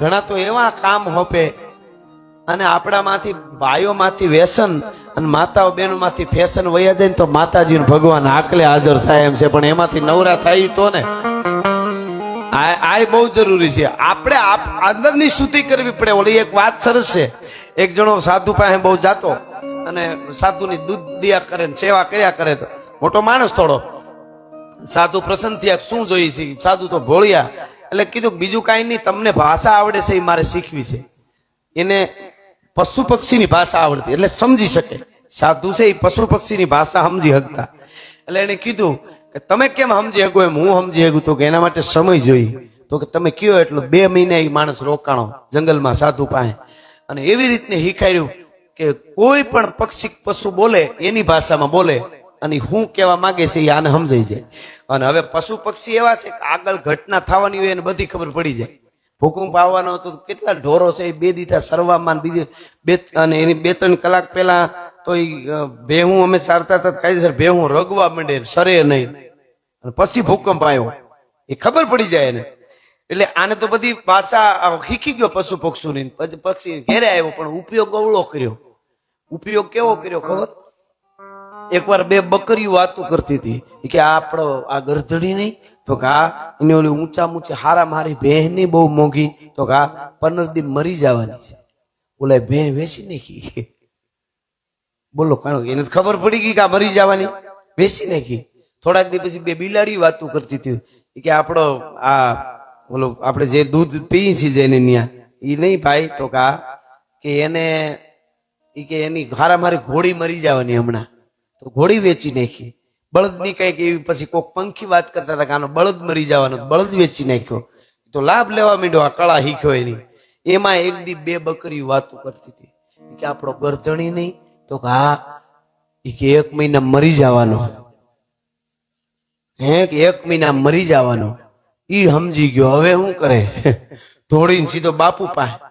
ઘણા તો એવા કામ હોપે. અને આપણામાંથી ભાઈઓમાંથી વ્યસન અને માતાઓ બહેનોમાંથી ફેશન વયા જાય ને તો માતાજીને ભગવાન આકલે હાજર થાય એમ છે. પણ એમાંથી નવરા થાય તો ને. આ બહુ જરૂરી છે. આપણે આપ- અંદરની શુદ્ધિ કરવી પડે. ઓલી એક વાત સરસ છે. એક જણો સાધુ પાસે બહુ જાતો અને સાધુની દૂધ દિયા કરે ને સેવા કર્યા કરે તો. મોટો માણસ થોડો. સાધુ પ્રસન્ન થયા શું જોઈએ છે? સાધુ તો ભોળિયા. એટલે કીધું બીજું કાંઈ નહીં, તમને ભાષા આવડે છે એ મારે શીખવી છે. એને પશુ પક્ષીની ભાષા આવડતી, એટલે સમજી શકે. સાધુ છે એ પશુ પક્ષીની ભાષા સમજી શકતા. એટલે એને કીધું કે તમે કેમ સમજી શકો એમ, હું સમજી શકું? તો કે એના માટે સમય જોઈએ. તો કે તમે કયો એટલો, બે મહિના એ માણસ રોકાણો જંગલમાં સાધુ પાસે. અને એવી રીતને શીખાડ્યું કે કોઈ પણ પક્ષી પશુ બોલે, એની ભાષામાં બોલે. અને હું કહેવા માંગે છે એ આને સમજાઈ જાય. અને હવે પશુ પક્ષી એવા છે કે આગળ ઘટના થવાની હોય એને બધી ખબર પડી જાય. ભૂકંપ આવવાનો હતો કેટલા ઢોરો છે એ બે દીધા સરવામાં બીજે બે અને એની બે ત્રણ કલાક પહેલા તો એ ભેહું અમે સારતા હતા કાયદેસર ભેહું રગવા માંડે સરે નહીં. અને પછી ભૂકંપ આવ્યો એ ખબર પડી જાય એને. એટલે આને તો બધી ભાષા ખીખી ગયો પશુ પક્ષીની પછી પક્ષી ઘેરે આવ્યો પણ ઉપયોગ અવળો કર્યો. ઉપયોગ કેવો કર્યો ખબર? એકવાર બે બકરીઓ વાતો કરતી હતી. કે આ આપણો આ ગરધડી નહીં? તો કે આ, એની ઓલી ઊંચા ઊંચી હારા મારી ભેહ નહીં બહુ મોંઘી. તો કે પંદર દિન મરી જવાની છે. ઓલા ભેહ વેચી નાખી. બોલો કારણ એને ખબર પડી ગઈ કે આ મરી જવાની. વેચી નાખી. થોડાક દિવસ પછી બે બિલાડી વાતો કરતી હતી. કે આપણો આ, ઓલો આપણે જે દૂધ પીએ છીએ જેને ન્યા એ નહીં ભાઈ? તો કા કે એને એ કે એની હારા મારી ઘોડી મરી જવાની હમણાં. તો ઘોડી વેચી નાખી. બળદની કંઈક એવી પછી કોઈક પંખી વાત કરતા હતા કે આનો બળદ મરી જવાનો. બળદ વેચી નાખ્યો. તો લાભ લેવા માંડ્યો આ કળા શીખ્યો એની. એમાં એક દી બે બકરી વાતો કરતી હતી. કે આપણો ગરધણી નહીં. તો કે હા કે એક મહિના મરી જવાનો. હે એક મહિના મરી જવાનો. ઈ સમજી ગયો, હવે શું કરે? દોડીને સીધો બાપુ પાસે.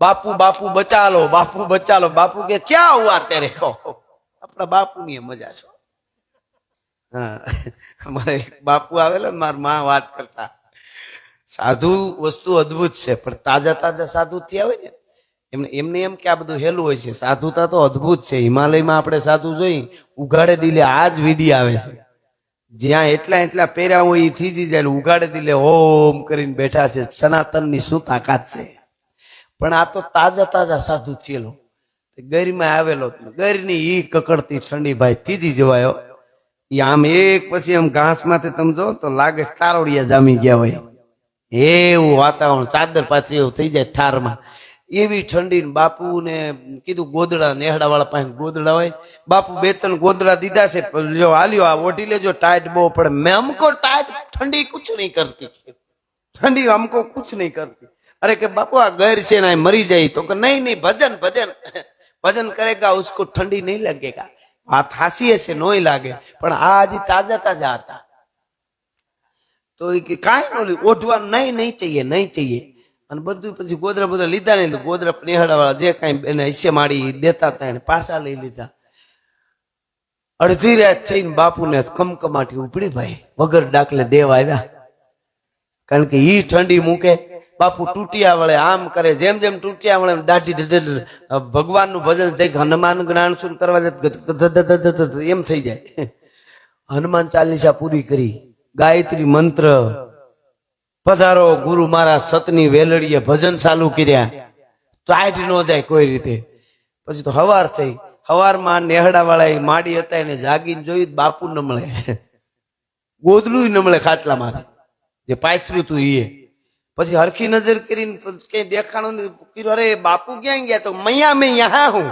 બાપુ બાપુ બચા લો બાપુ બચાલો. બાપુ કે, ક્યાં હુઆ તેરે કહો આપણા બાપુની મજા છો. હા. અમારે બાપુ આવેલા ને મારા માં વાત કરતા. સાધુ વસ્તુ અદ્ભુત છે, પણ તાજા તાજા સાધુ થયા હોય ને, એમને એમને એમ કે આ બધું હેલું હોય છે. સાધુતા તો અદ્ભુત છે. હિમાલયમાં આપણે સાધુ જોઈ, ઉઘાડે દિલે આ જ વિધિ આવે છે. જ્યાં એટલા એટલા પહેર્યા હોય એ થીજી જાય ઉઘાડે દિલે ઓમ કરીને બેઠા છે. સનાતનની શું તાકાત છે. પણ આ તો તાજા તાજા સાધુ થયેલો. ગરીમાં આવેલો ગરની ઈ કકડતી ઠંડી ભાઈ ત્રીજી જવાયો. ઈ આમ એક પછી આમ ઘાસમાંથી તમે જો તો લાગે તારોડિયા જામી ગયા હોય. એવું વાતાવરણ, ચાદર પાથરી એવું થઈ જાય ઠારમાં. એવી ઠંડી બાપુ ને કીધું ગોદડા નેહડા વાળા પાસે ગોદડા હોય. બાપુ બે ત્રણ ગોદડા દીધા છે લ્યો હાલ્યો, આ ઓઢી લેજો, ટાઈટ બહુ પડે. મેં અમકો ટાઈટ ઠંડી કુછ નહીં કરતી. ઠંડી અમકો કુછ નહીં કરતી. અરે કે બાપુ આ ગેર છે ને મરી જાય તો કે નહીં નહીં, ભજન ભજન. ભજન કરેગા ઉસકો ઠંડી નહીં लगेगा વાત હાસી હશે નોય લાગે પણ આ હજી તાજા તાજા હતા તો એ કે કાંઈ નો લીધું ઓઢવાનું નહીં નહીં चाहिए નહીં चाहिए અને બધું પછી ગોદરા બધા લીધા નહીં તો ગોદરા નેહડા વાળા જે કાંઈ એને હિસ્સે માડી દેતા હતા એને પાછા લઈ લીધા અડધી રાત થઈને બાપુને કમકમાટી ઉપડી ભાઈ વગર દાખલે દેવ આવ્યા કારણ કે ઈ ઠંડી મૂકે બાપુ તૂટ્યા વળે આમ કરે, જેમ જેમ તૂટ્યા વળે દાઢી ભગવાનનું ભજન જઈ હનુમાન જ્ઞાન સુન કરવા જાય એમ થઈ જાય. હનુમાન ચાલીસા પૂરી કરી, ગાયત્રી મંત્ર, પધારો, ગુરુ મારા સતની વેલડીએ ભજન ચાલુ કર્યા. આજ ન જાય કોઈ રીતે. પછી તો હવાર થઈ, હવારમાં નેહડા વાળા માડી હતા એને જાગીને જોયું, બાપુ ન મળે. ગોદડું ન મળે ખાટલામાંથી. જે પાછરું તું એ પછી હરખી નજર કરીને કઈ દેખાણું અરે, બાપુ ક્યાં ગયા તો? મૈયા મેં યહાં હું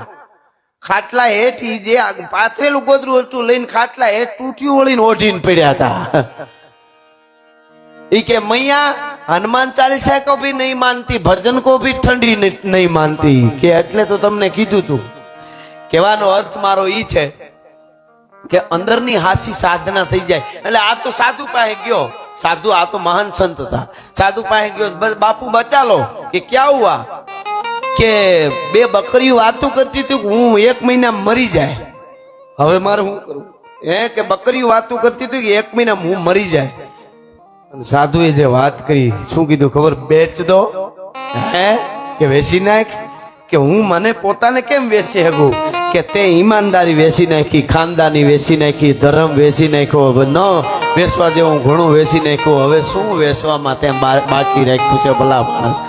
ખાટલા હેઠ જે પાથરેલું ગોદરું હતું લઈને ખાટલા હેઠ તૂટ્યું વળીને ઓઢીને પડ્યા હતા. એ કે, મૈયા, હનુમાન ચાલીસા કો ભી નહીં માનતી, ભજન કો ભી ઠંડી નહીં માનતી. કે એટલે તો તમને કીધું તું. કહેવાનો અર્થ મારો ઈ છે કે અંદરની હાસી સાધના થઈ જાય. એટલે આ તો સાધુ પાસે ગયો. સાધુ આ તો મહાન સંત હતા. સાધુ પાસે ગયો બાપુ બચાલો. કે ક્યાં હુઆ કે બે બકરીઓ વાતો કરતી હતી કે હું એક મહિના મરી જાય. હવે મારે શું કરવું? એ કે બકરીઓ વાતો કરતી હતી કે એક મહિના હું મરી જાય. સાધુએ જે વાત કરી, શું કીધું ખબર? બેચ દો. હે, કે વેચી નાખ? કે હું મને પોતાને કેમ વેચી શકું? કે તે ઈમાનદારી વેચી નાખી, ખાનદાની વેચી નાખી, ધર્મ વેચી નાખ્યો. ન વેચવા જેવું ઘણું વેસી નાખ્યું. હવે શું વેસવામાં ત્યાં બાકી રાખ્યું છે ભલા માણસ.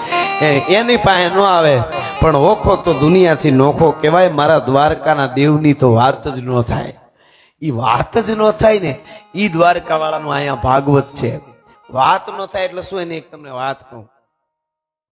એની પાસે ન આવે. પણ ઓખો તો દુનિયાથી નોખો કહેવાય. મારા દ્વારકાના દેવની તો વાત જ ન થાય. એ વાત જ ન થાય ને. એ દ્વારકાવાળાનું અહીંયા ભાગવત છે. વાત ન થાય એટલે શું એની એક તમને વાત કહું?